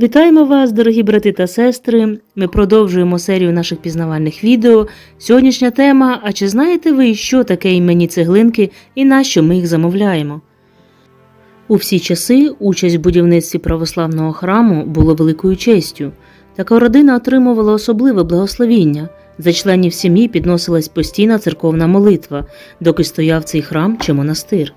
Вітаємо вас, дорогі брати та сестри. Ми продовжуємо серію наших пізнавальних відео. Сьогоднішня тема: а чи знаєте ви, що таке іменні цеглинки і на що ми їх замовляємо? У всі часи участь в будівництві православного храму було великою честю. Така родина отримувала особливе благословіння. За членів сім'ї підносилась постійна церковна молитва, доки стояв цей храм чи монастир.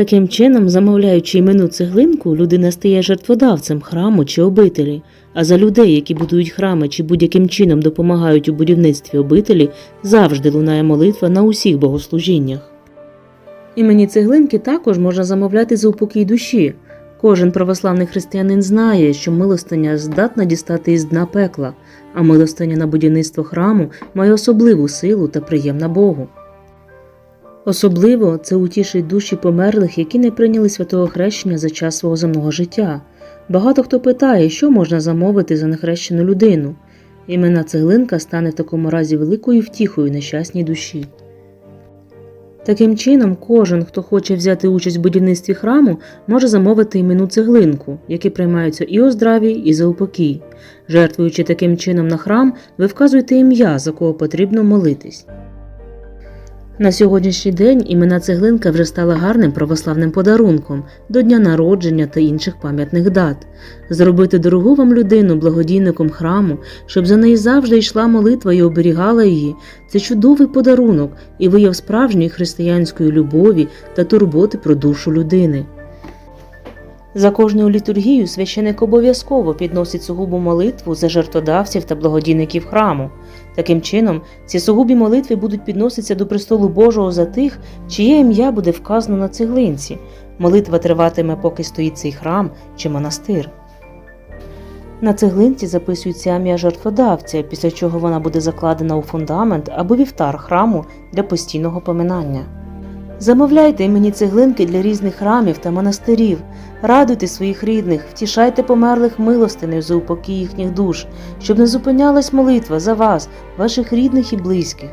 Таким чином, замовляючи іменну цеглинку, людина стає жертводавцем храму чи обителі, а за людей, які будують храми чи будь-яким чином допомагають у будівництві обителі, завжди лунає молитва на усіх богослужіннях. Імені цеглинки також можна замовляти за упокій душі. Кожен православний християнин знає, що милостиня здатна дістати із дна пекла, а милостиня на будівництво храму має особливу силу та приємна Богу. Особливо це утішить душі померлих, які не прийняли святого хрещення за час свого земного життя. Багато хто питає, що можна замовити за нехрещену людину. Імена цеглинка стане в такому разі великою втіхою нещасній душі. Таким чином, кожен, хто хоче взяти участь в будівництві храму, може замовити іменну цеглинку, які приймаються і у здраві, і за упокій. Жертвуючи таким чином на храм, ви вказуєте ім'я, за кого потрібно молитись. На сьогоднішній день імена цеглинка вже стала гарним православним подарунком до дня народження та інших пам'ятних дат. Зробити дорогу вам людину благодійником храму, щоб за неї завжди йшла молитва і оберігала її. Це чудовий подарунок і вияв справжньої християнської любові та турботи про душу людини. За кожною літургією священик обов'язково підносить сугубу молитву за жертводавців та благодійників храму. Таким чином, ці сугубі молитви будуть підноситися до престолу Божого за тих, чиє ім'я буде вказано на цеглинці. Молитва триватиме, поки стоїть цей храм чи монастир. На цеглинці записується ім'я жертводавця, після чого вона буде закладена у фундамент або вівтар храму для постійного поминання. Замовляйте мені цеглинки для різних храмів та монастирів, радуйте своїх рідних, втішайте померлих милостинею за упокій їхніх душ, щоб не зупинялась молитва за вас, ваших рідних і близьких.